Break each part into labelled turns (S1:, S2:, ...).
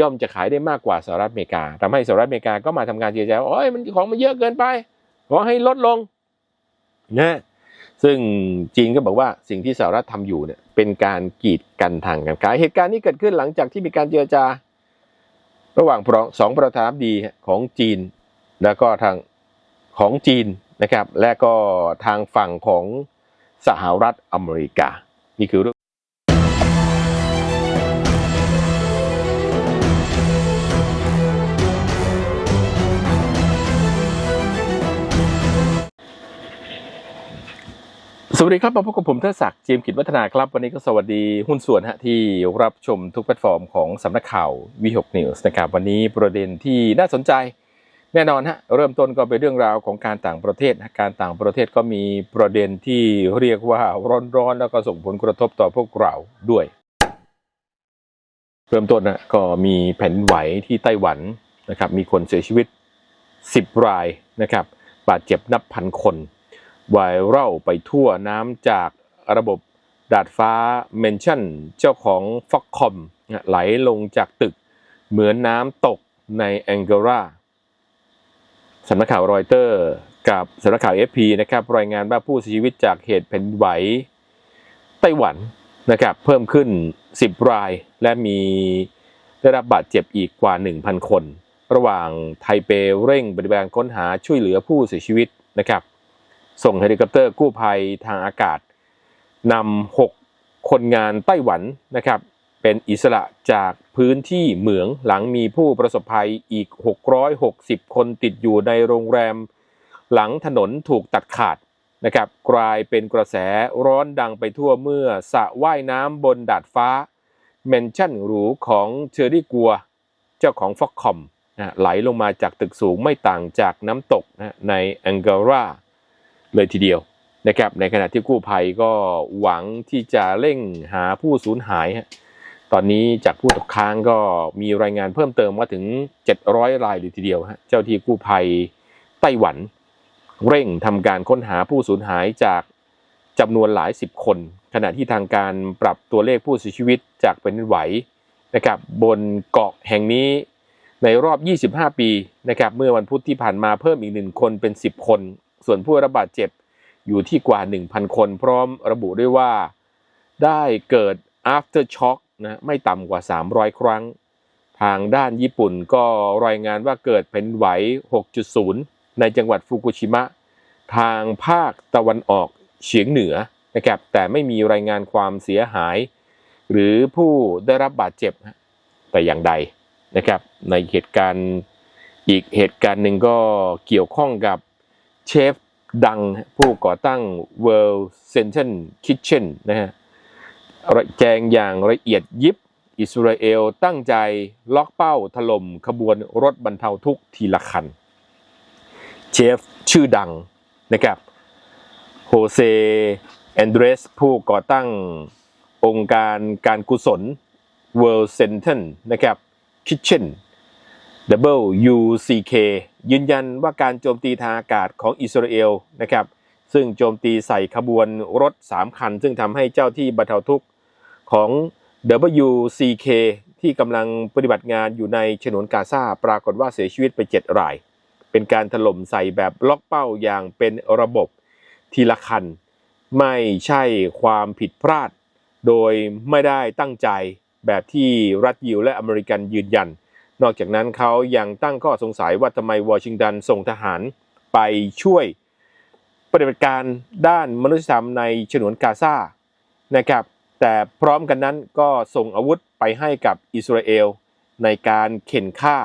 S1: ย่อมจะขายได้มากกว่าสหรัฐอเมริกาทำให้สหรัฐอเมริกาก็มาทำการเจรจาโอ้ยมันของมันเยอะเกินไป ขอให้ลดลงนะซึ่งจีนก็บอกว่าสิ่งที่สหรัฐทำอยู่เนี่ยเป็นการกีดกันทางการค้าเหตุการณ์นี้เกิดขึ้นหลังจากที่มีการเจรจา ระหว่างสองประธานาธิบดีของจีน แล้วก็ทางของจีนนะครับ และก็ทางฝั่งของสหรัฐอเมริกา นี่คือเรื่อง สวัสดีครับมาพบกับผมเทศศักดิ์เจียมกิจวัฒนาครับ วันนี้ก็สวัสดีหุ้นส่วนฮะที่รับชมทุกแพลตฟอร์มของสำนักข่าววีหกนิวส์นะครับวันนี้ประเด็นที่น่าสนใจแน่นอนฮะเริ่มต้นก็เป็นเรื่องราวของการต่างประเทศนะการต่างประเทศก็มีประเด็นที่เรียกว่าร้อนๆแล้วก็ส่งผลกระทบต่อพวกเราด้วย เริ่มต้นนะก็มีแผ่นดินไหวที่ไต้หวันนะครับมีคนเสียชีวิต 10 รายนะครับบาดเจ็บนับพันคน วายเร่าไปทั่วน้ำจากระบบดาดฟ้าเมนชั่นเจ้าของฟ็อกคอมไหลลงจากตึก เหมือนน้ำตกในแองโกลาสำนักข่าวรอยเตอร์กับสำนักข่าว FP นะครับรายงานว่าผู้เสียชีวิตจากเหตุแผ่นดินไหวไต้หวันนะครับเพิ่มขึ้น 10 รายและมีได้รับบาดเจ็บอีกกว่า 1,000 คน ระหว่างไทเปเร่งปฏิบัติการค้นหาช่วยเหลือผู้เสียชีวิตนะครับ ส่งเฮลิคอปเตอร์กู้ภัยทางอากาศนำ6คนงานไต้หวันนะครับ เป็นอิสระจากพื้นที่เหมืองหลังมีผู้ประสบภัยอีก 660 คนติดอยู่ในโรงแรม หลังถนนถูกตัดขาดนะครับ กลายเป็นกระแสร้อนดังไปทั่วเมื่อสระว่ายน้ำบนดาดฟ้าเมนชั่นหรูของเชอรี่กัว เจ้าของฟ็อกคอมไหลลงมาจากตึกสูงไม่ต่างจากน้ำตกนะในแองการา เลยทีเดียวนะครับในขณะที่กู้ภัยก็หวังที่จะเร่งหาผู้สูญหาย ตอนนี้จากผู้ตกค้างก็มีรายงานเพิ่มเติมว่าถึง 700 รายเลยทีเดียวฮะเจ้าที่กู้ภัยไต้หวัน เร่งทำการค้นหาผู้สูญหายจากจำนวนหลายสิบคน ขณะที่ทางการปรับตัวเลขผู้เสียชีวิตจากเป็นดินไหวนะครับบนเกาะแห่งนี้ในรอบ 25 ปีนะครับเมื่อวันพุธที่ผ่านมาเพิ่มอีกหนึ่งคนเป็น 10 คน ส่วนผู้รับบาดเจ็บอยู่ที่กว่า 1,000 คน พร้อมระบุด้วยว่าได้เกิด after shock นะไม่ต่ำกว่า 300 ครั้ง ทางด้านญี่ปุ่นก็รายงานว่าเกิดแผ่นดินไหว 6.0 ในจังหวัดฟุกุชิมะ ทางภาคตะวันออกเฉียงเหนือนะครับแต่ไม่มีรายงานความเสียหาย หรือผู้ได้รับบาดเจ็บ แต่อย่างใดนะครับในเหตุการณ์อีกเหตุการณ์หนึ่งก็เกี่ยวข้องกับ เชฟดังผู้ก่อตั้ง World Central Kitchen นะฮะแจงอย่างละเอียดยิบอิสราเอลตั้งใจล็อกเป้าถล่มขบวนรถบรรเทาทุกข์ทีละคัน เชฟชื่อดังนะครับโฮเซแอนเดรสผู้ก่อตั้งองค์การการกุศล World Center นะครับ Kitchen WUCK ยืนยันว่าการโจมตีทางอากาศของอิสราเอลนะครับ ซึ่งโจมตีใส่ขบวนรถ 3 คัน ซึ่งทำให้เจ้าที่บรรเทาทุกข์ของ WCK ที่กำลังปฏิบัติงานอยู่ในฉนวนกาซาปรากฏว่าเสียชีวิตไป 7 ราย เป็นการถล่มใส่แบบล็อกเป้าอย่างเป็นระบบทีละคัน ไม่ใช่ความผิดพลาด โดยไม่ได้ตั้งใจแบบที่รัฐยิวและอเมริกันยืนยัน นอกจากนั้นเขายังตั้งข้อสงสัยว่าทำไมวอชิงตันส่งทหารไปช่วยปฏิบัติการด้านมนุษยธรรมในฉนวนกาซานะครับแต่พร้อมกันนั้นก็ส่งอาวุธไปให้กับอิสราเอลในการเข็นฆ่า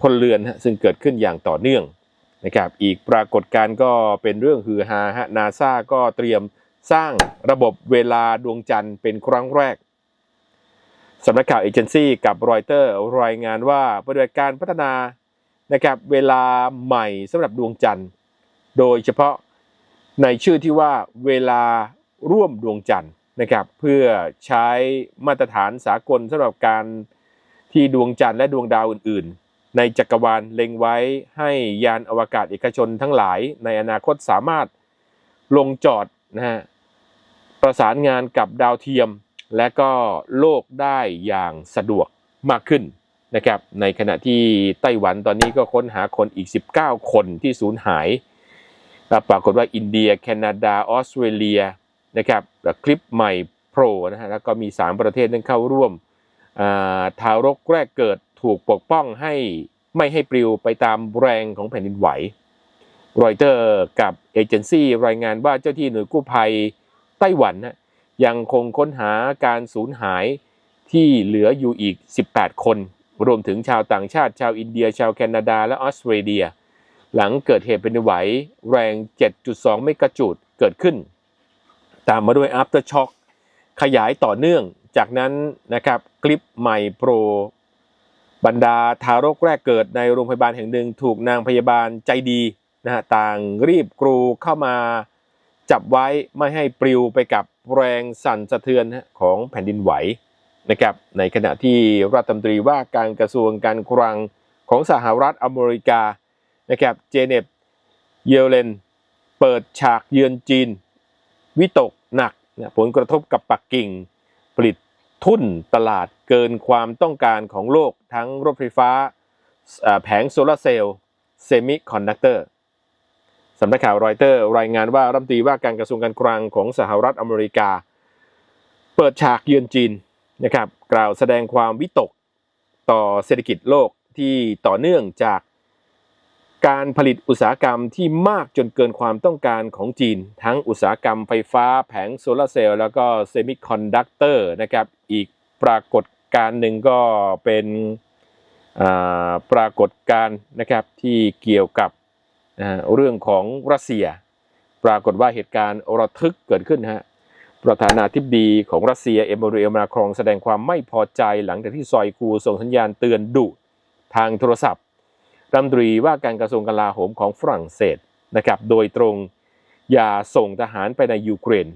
S1: พลเรือนซึ่งเกิดขึ้นอย่างต่อเนื่องนะครับอีกปรากฏการก็เป็นเรื่องฮือฮาฮะนาซาก็เตรียมสร้างระบบเวลาดวงจันทร์เป็นครั้งแรก สำนักข่าวเอเจนซี่กับรอยเตอร์รายงานว่าปฏิบัติการพัฒนานะครับเวลาใหม่สำหรับดวงจันทร์ โดยเฉพาะในชื่อที่ว่าเวลาร่วมดวงจันทร์นะครับเพื่อใช้มาตรฐานสากลสำหรับการที่ดวงจันทร์และดวงดาวอื่น ๆ ในจักรวาลเล็งไว้ให้ยานอวกาศเอกชนทั้งหลายในอนาคตสามารถลงจอดนะฮะประสานงานกับดาวเทียม และก็โลกได้อย่างสะดวกมากขึ้นนะครับในขณะที่ไต้หวันตอนนี้ก็ค้นหาคนอีก 19 คนที่สูญหายปรากฏว่าอินเดีย แคนาดา ออสเตรเลียนะครับคลิปใหม่โผล่นะฮะแล้วก็มี 3 ประเทศนั้นเข้าร่วมอ่าทารกแรกเกิดถูกปกป้องให้ไม่ให้ปลิวไปตามแรงของแผ่นดินไหวรอยเตอร์กับเอเจนซี่รายงานว่าเจ้าที่หน่วยกู้ภัยไต้หวันนะ ยังคงค้นหาการสูญหายที่เหลืออยู่อีก 18 คน รวมถึงชาวต่างชาติ ชาวอินเดีย ชาวแคนาดา และออสเตรเลีย หลังเกิดเหตุแผ่นดินไหวแรง 7.2 เมกะจูดเกิดขึ้น ตามมาด้วย after shock ขยายต่อเนื่อง จากนั้นนะครับคลิปใหม่โปร บรรดาทารกแรกเกิดในโรงพยาบาลแห่งหนึ่ง ถูกนางพยาบาลใจดีนะฮะต่างรีบกรูเข้ามาจับไว้ไม่ให้ปลิวไปกับ แรงสั่นสะเทือนของแผ่นดินไหวนะครับในขณะที่รัฐมนตรีว่าการกระทรวงการคลังของสหรัฐอเมริกานะครับเจเนตเยเลน เปิดฉากเยือนจีน วิตกหนักผลกระทบกับปักกิ่ง ผลิตทุนตลาดเกินความต้องการของโลกทั้งรถไฟฟ้าอ่าแผงโซลาร์เซลล์เซมิคอนดักเตอร์ สำนักข่าวรอยเตอร์รายงานว่ารัฐมนตรีว่าการกระทรวงการคลังของสหรัฐอเมริกา เปิดฉากเยือนจีนนะครับกล่าวแสดงความวิตกต่อเศรษฐกิจโลกที่ต่อเนื่องจากการผลิตอุตสาหกรรมที่มากจนเกินความต้องการของจีน ทั้งอุตสาหกรรมไฟฟ้าแผงโซลาร์เซลล์แล้วก็เซมิคอนดักเตอร์นะครับอีกปรากฏการหนึ่งก็เป็นอ่าปรากฏการนะครับที่เกี่ยวกับ เรื่องของรัสเซีย ปรากฏว่าเหตุการณ์ระทึกเกิดขึ้นฮะประธานาธิบดีของรัสเซียเอมมานูเอลมาครองแสดงความไม่พอใจหลังจากที่ซอยกูส่งสัญญาณเตือนดุทางโทรศัพท์รัฐมนตรีว่าการกระทรวงกลาโหมของฝรั่งเศสนะครับโดยตรงอย่าส่งทหารไปในยูเครน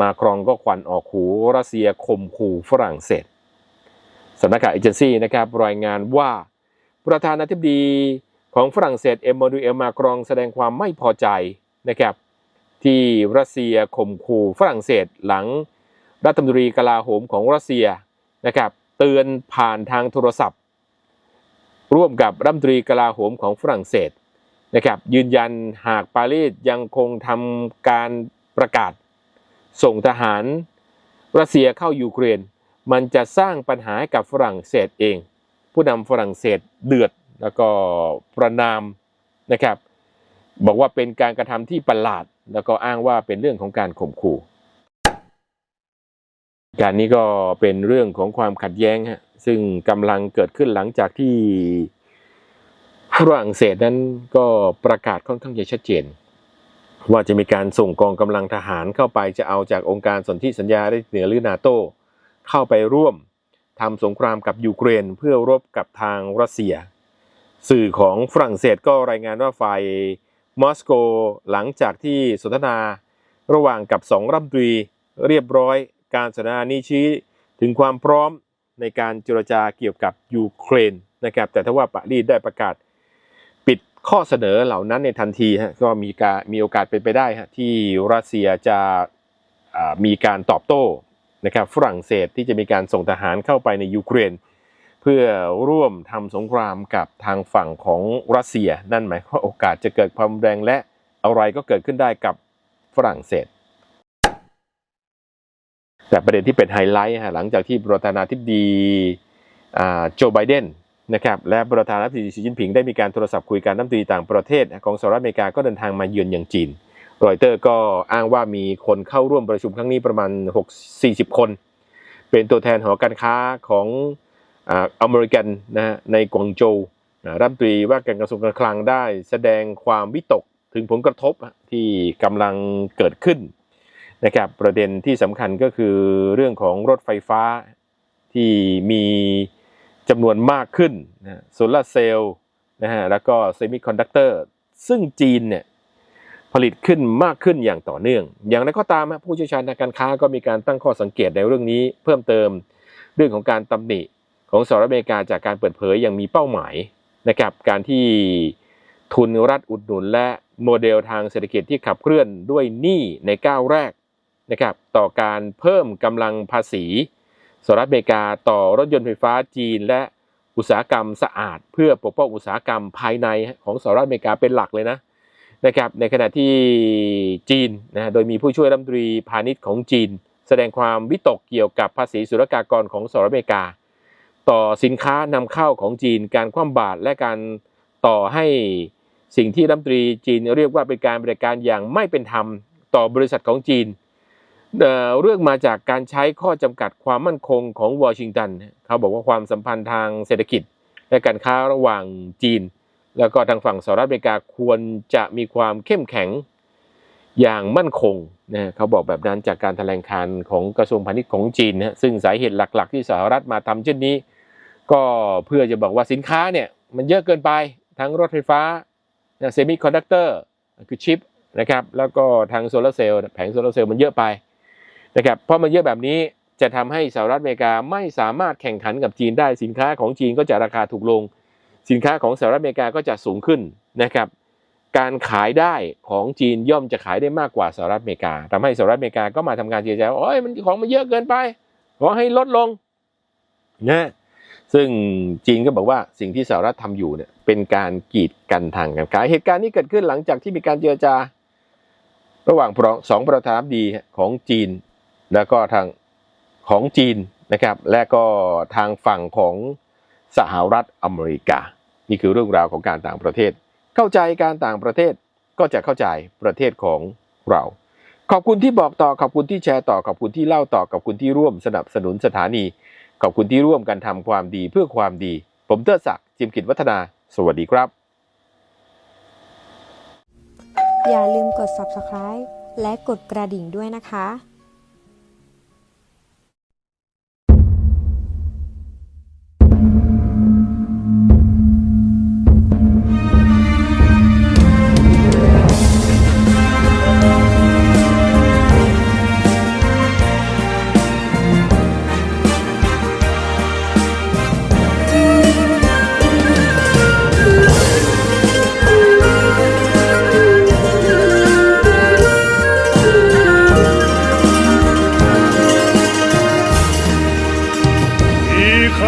S1: มาครองก็ควันออกหูรัสเซียข่มขู่ฝรั่งเศสสำนักข่าวเอเจนซี่นะครับรายงานว่าประธานาธิบดี ของฝรั่งเศสเอมมานูเอลมาครองแสดงความไม่พอใจนะครับที่รัสเซียข่มขู่ฝรั่งเศสหลังรัฐมนตรีกลาโหมของรัสเซียนะครับเตือนผ่านทางโทรศัพท์ ร่วมกับรัฐมนตรีกลาโหมของฝรั่งเศสนะครับยืนยันหากปารีสยังคงทำการประกาศ ส่งทหารรัสเซียเข้ายูเครน มันจะสร้างปัญหาให้กับฝรั่งเศสเอง ผู้นำฝรั่งเศสเดือด แล้วก็ประนามนะครับ บอกว่าเป็นการกระทำที่ประหลาด แล้วก็อ้างว่าเป็นเรื่องของการข่มขู่ การนี้ก็เป็นเรื่องของความขัดแย้งฮะซึ่งกำลังเกิดขึ้นหลังจากที่ฝรั่งเศสนั้นก็ประกาศค่อนข้างจะชัดเจน ว่าจะมีการส่งกองกำลังทหารเข้าไปจะเอาจากองค์การสนธิสัญญาได้เหนือหรือนาโตเข้าไปร่วมทำสงครามกับยูเครนเพื่อรบกับทางรัสเซีย สื่อของฝรั่งเศสก็รายงานว่าฝ่ายมอสโกหลังจากที่สนทนาระหว่างกับสองรัฐมนตรีเรียบร้อยการสนทนานี้ชี้ถึงความพร้อมในการเจรจาเกี่ยวกับยูเครนนะครับ แต่ถ้าว่าปารีสได้ประกาศปิดข้อเสนอเหล่านั้นในทันทีฮะก็มีการมีโอกาสเป็นไปได้ฮะที่รัสเซียจะมีการตอบโต้นะครับฝรั่งเศสที่จะมีการส่งทหารเข้าไปในยูเครน เพื่อร่วมทำสงครามกับทางฝั่งของรัสเซีย นั่นหมายความว่าโอกาสจะเกิดความแรงและอะไรก็เกิดขึ้นได้กับฝรั่งเศส แต่ประเด็นที่เป็นไฮไลท์ฮะหลังจากที่ประธานาธิบดีโจไบเดนนะครับและประธานาธิบดีสีจิ้นผิงได้มีการโทรศัพท์คุยกันน้ำตีต่างประเทศของสหรัฐอเมริกาก็เดินทางมาเยือนอย่างจีน รอยเตอร์ก็อ้างว่ามีคนเข้าร่วมประชุมครั้งนี้ประมาณ 6 40 คน เป็นตัวแทนหอการค้าของ อเมริกันนะฮะในกวางโจวอ่ารัฐมนตรีว่าการกระทรวงการคลังได้แสดงความวิตกถึงผลกระทบที่กำลังเกิดขึ้นนะครับประเด็นที่สำคัญก็คือเรื่องของรถไฟฟ้าที่มีจำนวนมากขึ้นนะโซลาร์เซลล์นะฮะแล้วก็เซมิคอนดักเตอร์ซึ่งจีนเนี่ยผลิตขึ้นมากขึ้นอย่างต่อเนื่อง อย่างไรก็ตามผู้เชี่ยวชาญทางการค้าก็มีการตั้งข้อสังเกตในเรื่องนี้เพิ่มเติมเรื่องของการตำหนิ ของสหรัฐอเมริกาจากการเปิดเผยอย่างมีเป้าหมายนะครับการที่ทุนรัฐอุดหนุนและโมเดลทางเศรษฐกิจที่ขับเคลื่อนด้วยหนี้ในก้าวแรกนะครับต่อการเพิ่มกำลังภาษีสหรัฐอเมริกาต่อรถยนต์ไฟฟ้าจีนและอุตสาหกรรมสะอาด เพื่อปกป้องอุตสาหกรรมภายในของสหรัฐอเมริกาเป็นหลักเลยนะนะครับในขณะที่จีนนะโดยมีผู้ช่วยรัฐมนตรีพาณิชย์ของจีน แสดงความวิตกเกี่ยวกับภาษีศุลกากรของสหรัฐอเมริกา ต่อสินค้านำเข้าของจีน การคว่ำบาตรและการต่อให้สิ่งที่รัฐมนตรีจีนเรียกว่าเป็นการบริการอย่างไม่เป็นธรรมต่อบริษัทของจีนเเรื่องมาจากการใช้ข้อจำกัดความมั่นคงของวอชิงตันเขาบอกว่าความสัมพันธ์ทางเศรษฐกิจ และการค้าระหว่างจีน แล้วก็ทางฝั่งสหรัฐอเมริกาควรจะมีความเข้มแข็งอย่างมั่นคงนะเขาบอกแบบนั้นจากการแถลงการของกระทรวงพาณิชย์ของจีนนะซึ่งสาเหตุหลัก ๆ ที่สหรัฐมาทำเช่นนี้ ก็เพื่อจะบอกว่าสินค้าเนี่ยมันเยอะเกินไปทั้งรถไฟฟ้าเซมิคอนดักเตอร์คือชิปนะครับแล้วก็ทางโซลาร์เซลล์แผงโซลาร์เซลล์มันเยอะไปนะครับเพราะมันเยอะแบบนี้จะทำให้สหรัฐอเมริกาไม่สามารถแข่งขันกับจีนได้สินค้าของจีนก็จะราคาถูกลง สินค้าของสหรัฐอเมริกาก็จะสูงขึ้นนะครับการขายได้ของจีนย่อมจะขายได้มากกว่าสหรัฐอเมริกาทำให้สหรัฐอเมริกาก็มาทำการเจรจาว่าโอ้ยมันของมันเยอะเกินไปขอให้ลดลงนะ ซึ่งจีนก็บอกว่าสิ่งที่สหรัฐทำอยู่เนี่ยเป็นการกีดกันทางการค้าเหตุการณ์นี้เกิดขึ้นหลังจากที่มีการเจรจา ระหว่างสองประธานาธิบดีของจีน แล้วก็ทางของจีนนะครับ และก็ทางฝั่งของสหรัฐอเมริกา นี่คือเรื่องราวของการต่างประเทศ เข้าใจการต่างประเทศก็จะเข้าใจประเทศของเรา ขอบคุณที่บอกต่อขอบคุณที่แชร์ต่อขอบคุณที่เล่าต่อขอบคุณที่ร่วมสนับสนุนสถานี ขอบคุณที่ร่วมกันทำความดีเพื่อความดี ผมเตอร์ศักดิ์จิมกิจวัฒนา สวัสดีครับ
S2: อย่าลืมกด subscribe และกดกระดิ่งด้วยนะคะ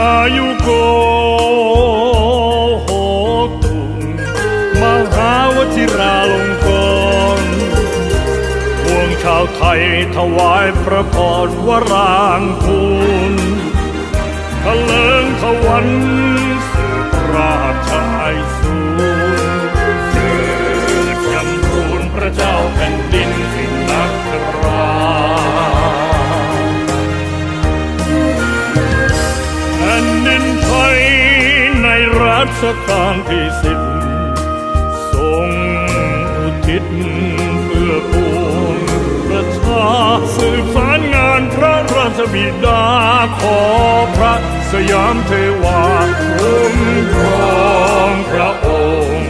S3: อีขายุโกโหตุงมหาวชิราลงกรณพวงชาวไทยถวายพระพรวรางคุณทะเลิงทวันสุราชา ชกาลที่สิบทรงอุทิศเพื่อปวงประชาสืบสารงานพระราชบิดาขอพระสยามเทวาคุ้มครองพระองค์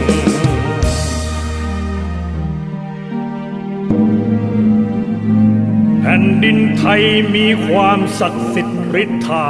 S3: แผ่นดินไทยมีความศักดิ์สิทธิ์ฤทธา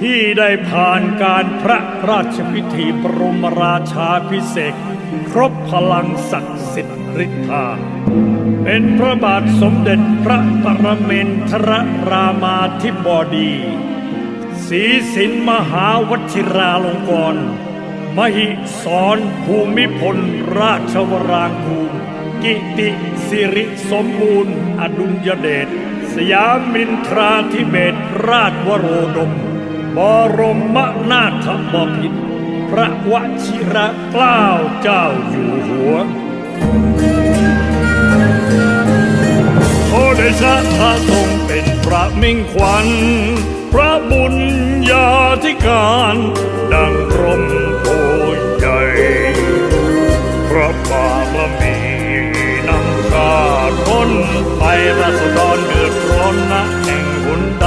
S3: ที่ได้ผ่านการพระราชพิธีบรมราชาพิเศษครบพลังศักดิ์สิทธิ์ฤทธา เป็นพระบาทสมเด็จพระปรเมนทรรามาธิบดีศรีสินมหาวชิราลงกรณ์มหิสรภูมิพลราชวรางคูลกิติสิริสมบูรณ์ อดุลยเดชสยามินทราธิเบศราชวโรดม บรมนาถบพิตรพระวชิระเกล้าเจ้าอยู่หัว โอเดชะพระทรงเป็นพระมิ่งขวัญ พระบุญญาธิการ ดังร่มโพใหญ่ พระบารมีนำชาต้นไปราษฎรเดือดร้อนนะแห่งหุนใด